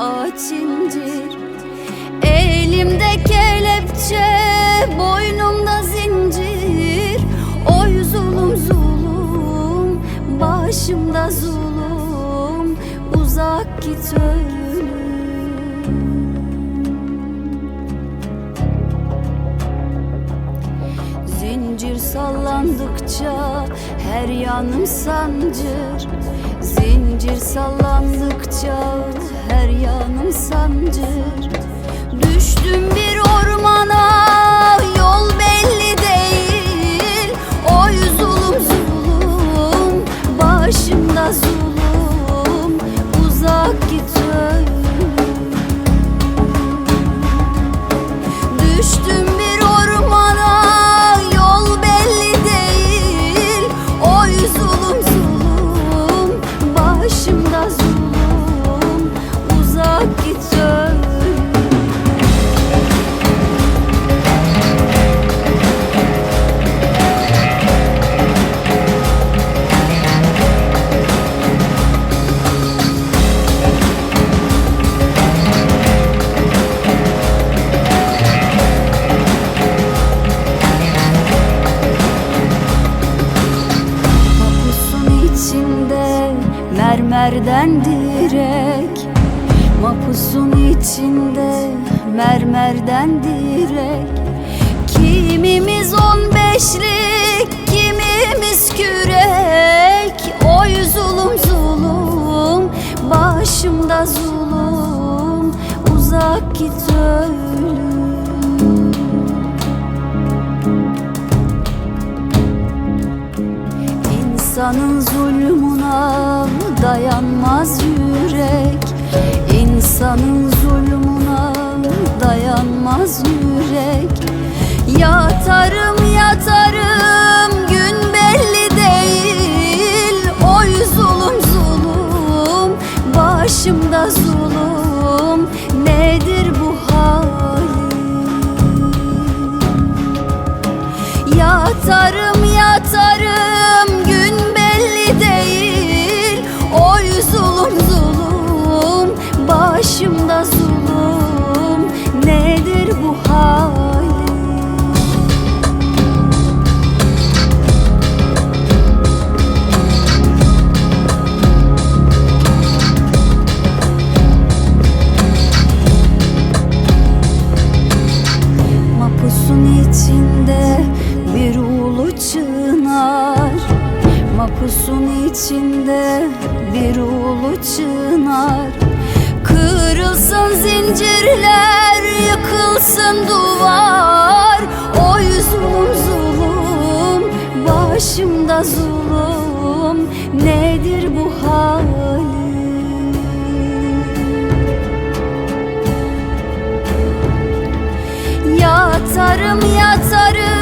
ağaç incir Elimde kelepçe, boynumda zincir. Oy zulüm zulüm, başımda zulüm. Uzak git ölüm. Zincir sallandıkça her yanım sancır. Zincir sallandıkça sancır mermerden direk. Mapusun içinde mermerden direk. Kimimiz on beşlik, kimimiz kürek. Oy zulüm zulüm, başımda zulüm. Uzak git ölüm. İnsanın zulmuna dayanmaz yürek. İnsanın zulmuna dayanmaz yürek. Yatarım yatarım gün belli değil. Oy zulüm zulüm başımda zulüm. Nedir bu halim Yatarım yatarım Mapusun içinde bir ulu çınar. Mapusun içinde bir ulu çınar. Kırılsın zincirler, yıkılsın duvar. Oy zulüm zulüm, başımda zulüm. Nedir bu halim? Yatarım yatarım